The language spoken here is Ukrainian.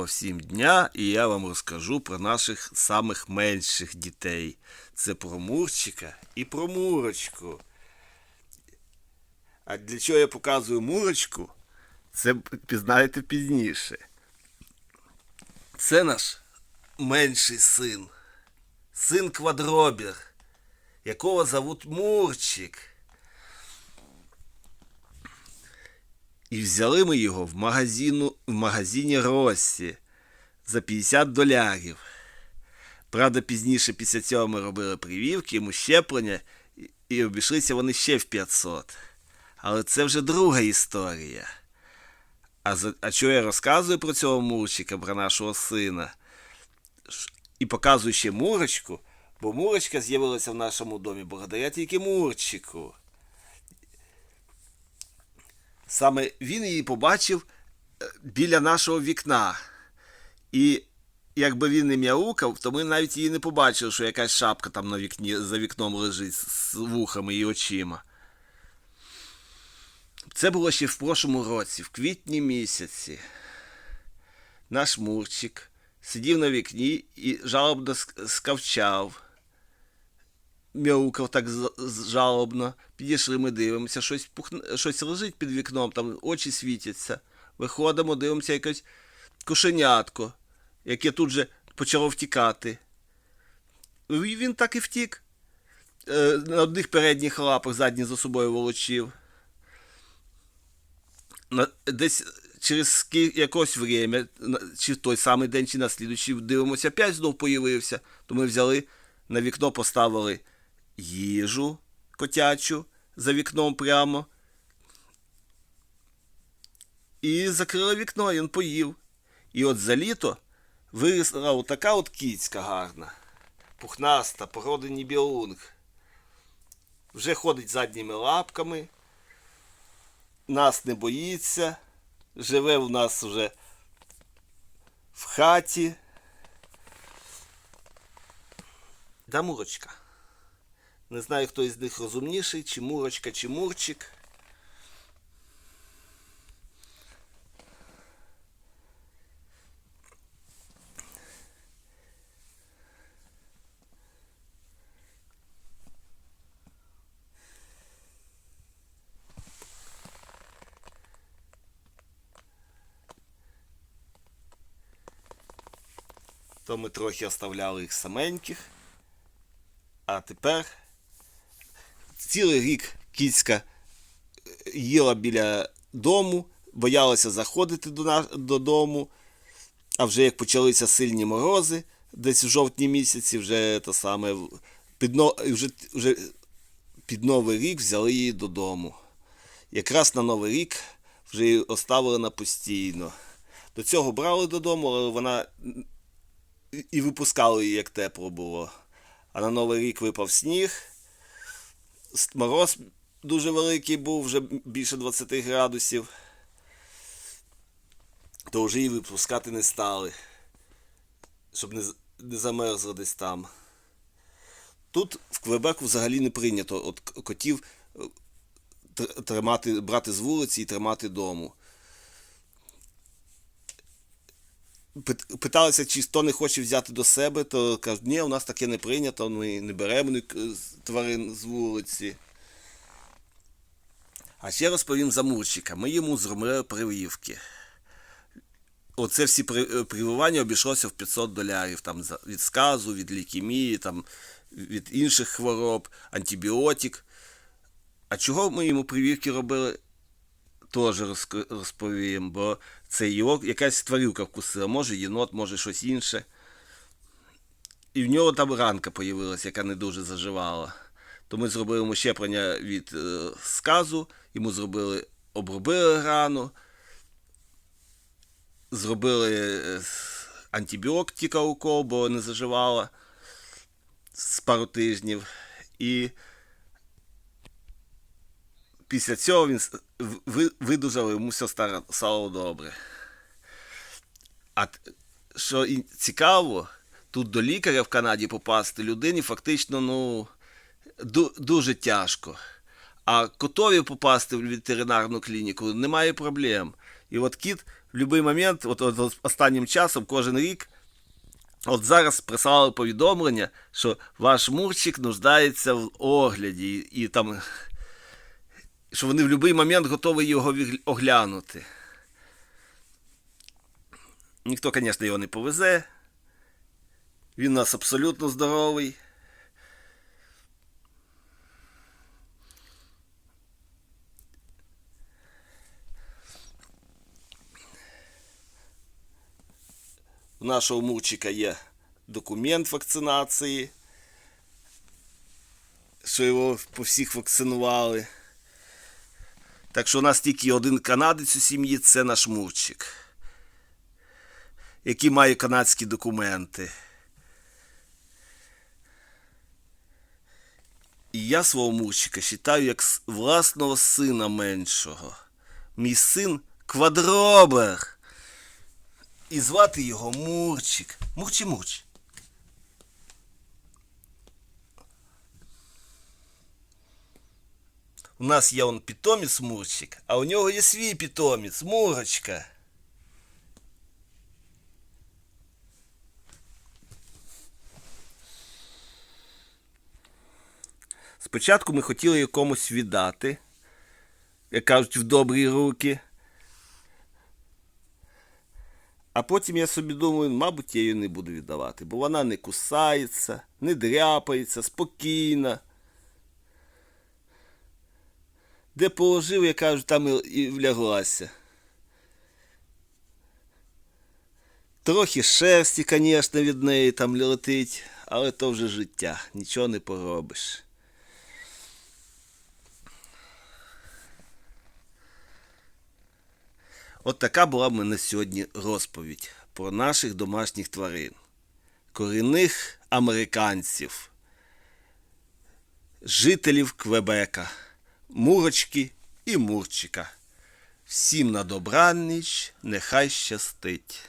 Доброго всім дня, і я вам розкажу про наших самих менших дітей. Це про Мурчика і про Мурочку. А для чого я показую Мурочку? Це пізнаєте пізніше. Це наш менший син, син квадробір, якого зовут Мурчик. І взяли ми його в, магазину, в магазині Россі за 50 долярів. Правда, пізніше після цього ми робили прививки, йому щеплення, і обійшлися вони ще в 500. Але це вже друга історія. А, за, а що я розказую про цього Мурчика, про нашого сина? І показую ще Мурочку, бо Мурочка з'явилася в нашому домі благодаря тільки Мурчику. Саме він її побачив е, біля нашого вікна. І якби він не м'яукав, то ми навіть її не побачили, що якась шапка там на вікні, за вікном лежить з вухами і очима. Це було ще в прошлому році, в квітні місяці. Наш Мурчик сидів на вікні і жалобно скавчав. Мяукав так жалобно. Підійшли, ми дивимося, щось, пухне, щось лежить під вікном, там очі світяться. Виходимо, дивимося якесь кошенятко, яке тут же почало втікати. І він так і втік. Е, На одних передніх лапах задні за собою волочив. Десь через якось время, чи в той самий день, чи на слідуючий, дивимося, опять знов появився. То ми взяли на вікно, поставили їжу котячу за вікном прямо. І закрили вікно, і він поїв. І от за літо виросла отака от кіцька гарна, пухнаста, породи нібіунг. Вже ходить задніми лапками, нас не боїться, живе в нас вже в хаті. Да, Мурочка. Не знаю, хто із них розумніший, чи Мурочка, чи Мурчик. То ми трохи оставляли їх саменьких. А тепер цілий рік кіцька е, їла біля дому, боялася заходити додому. А вже як почалися сильні морози, десь в жовтні місяці, вже те саме під, вже, вже під Новий рік взяли її додому. Якраз на Новий рік вже її оставили на постійно. До цього брали додому, але вона і випускали її, як тепло було. А на Новий рік випав сніг. Мороз дуже великий був, вже більше 20 градусів. То вже її випускати не стали, щоб не, не замерзла десь там. Тут в Квебеку взагалі не прийнято от котів е, тримати, брати з вулиці і тримати дому. Питалися, чи хто не хоче взяти до себе, то кажуть, ні, у нас таке не прийнято, ми не беремо тварин з вулиці. А ще розповім за Мурчика. Ми йому зробили прививки. Оце всі е, прививання обійшлося в 500 долярів. Там від сказу, від лікемії, там, від інших хвороб, антибіотик. А чого ми йому прививки робили? Теж розповім, бо це його якась тварюка вкусила, може єнот, може щось інше. І в нього там ранка появилася, яка не дуже заживала. То ми зробили йому щеплення від е, сказу, йому зробили, обробили рану, зробили е, антибіотика укол, бо не заживала з пару тижнів. І після цього він в- видужав, йому все стало добре. А що цікаво, тут до лікаря в Канаді попасти людині фактично ну, дуже тяжко. А котові попасти в ветеринарну клініку немає проблем. І от кіт будь-який момент, от, от останнім часом, кожен рік, от зараз прислали повідомлення, що ваш мурчик нуждається в огляді, і, і там, що вони в будь-який момент готові його оглянути. Ніхто, звісно, його не повезе. Він у нас абсолютно здоровий. У нашого мурчика є документ вакцинації, що його по всіх вакцинували. Так що у нас тільки один канадець у сім'ї це наш мурчик, який має канадські документи. І я свого мурчика вважаю як власного сина меншого. Мій син квадробер. І звати його Мурчик. Мурчі-мурч. У нас є он питомець Мурчик, а у нього є свій питомець Мурочка. Спочатку ми хотіли якомусь віддати, як кажуть, в добрі руки. А потім я собі думаю, мабуть, я її не буду віддавати, бо вона не кусається, не дряпається, спокійна. Де положив, я кажу, там і- вляглася. Трохи шерсті, звісно, від неї там летить, але то вже життя, нічого не поробиш. От така була в мене сьогодні розповідь про наших домашніх тварин, корінних американців, жителів Квебека, Мурочки і Мурчика. Всім на добраніч, нехай щастить.